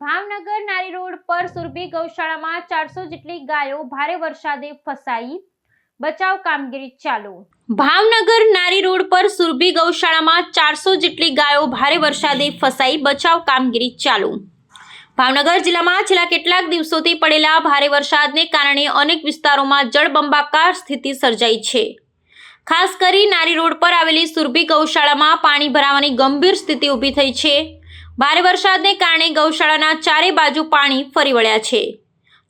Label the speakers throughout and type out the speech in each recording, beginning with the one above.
Speaker 1: ભાવનગર નારી રોડ પર સુરભી ગૌશાળામાં ચારસો જેટલી ગાયો ભારે વરસાદે ફસાઈ. બચાવ કામગીરી ચાલુ. ભાવનગર નારી રોડ પર સુરભી ગૌશાળામાં ચારસો જેટલી ગાયો ભારે વરસાદે ફસાઈ. બચાવ કામગીરી ચાલુ. ભાવનગર જિલ્લામાં છેલ્લા કેટલાક દિવસોથી પડેલા ભારે વરસાદને કારણે અનેક વિસ્તારોમાં જળબંબાકાર સ્થિતિ સર્જાઈ છે. ખાસ કરી નારી રોડ પર આવેલી સુરભી ગૌશાળામાં પાણી ભરાવાની ગંભીર સ્થિતિ ઊભી થઈ છે. ભારે વરસાદને કારણે ગૌશાળાના ચારે બાજુ પાણી ફરી વળ્યા છે,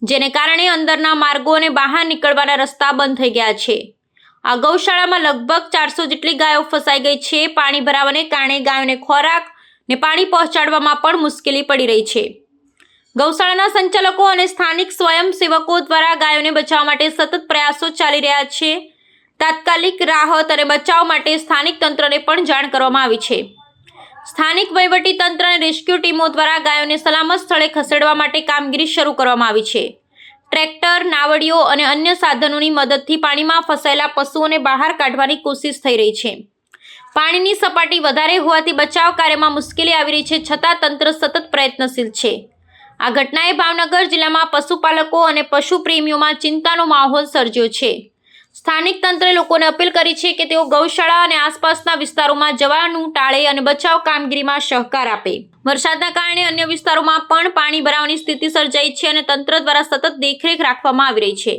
Speaker 1: જેને કારણે અંદરના માર્ગો અને બહાર નીકળવાના રસ્તા બંધ થઈ ગયા છે. આ ગૌશાળામાં લગભગ ચારસો જેટલી ગાયો ફસાઈ ગઈ છે. પાણી ભરાવાને કારણે ગાયોને ખોરાક ને પાણી પહોંચાડવામાં પણ મુશ્કેલી પડી રહી છે. ગૌશાળાના સંચાલકો અને સ્થાનિક સ્વયંસેવકો દ્વારા ગાયોને બચાવવા માટે સતત પ્રયાસો ચાલી રહ્યા છે. તાત્કાલિક રાહત અને બચાવ માટે સ્થાનિક તંત્રને પણ જાણ કરવામાં આવી છે. સ્થાનિક વહીવટી તંત્ર અને રેસ્ક્યુ ટીમો દ્વારા ગાયોને સલામત સ્થળે ખસેડવા માટે કામગીરી શરૂ કરવામાં આવી છે. ટ્રેક્ટર, નાવડીઓ અને અન્ય સાધનોની મદદથી પાણીમાં ફસાયેલા પશુઓને બહાર કાઢવાની કોશિશ થઈ રહી છે. પાણીની સપાટી વધારે હોવાથી બચાવ કાર્યમાં મુશ્કેલી આવી રહી છે છતાં તંત્ર સતત પ્રયત્નશીલ છે. આ ઘટનાએ ભાવનગર જિલ્લામાં પશુપાલકો અને પશુ પ્રેમીઓમાં ચિંતાનો માહોલ સર્જ્યો છે. સ્થાનિક તંત્રે લોકોને અપીલ કરી છે કે તેઓ ગૌશાળા અને આસપાસના વિસ્તારોમાં જવાનું ટાળે અને બચાવ કામગીરીમાં સહકાર આપે. વરસાદના કારણે અન્ય વિસ્તારોમાં પણ પાણી ભરાવાની સ્થિતિ સર્જાઈ છે અને તંત્ર દ્વારા સતત દેખરેખ રાખવામાં આવી રહી છે.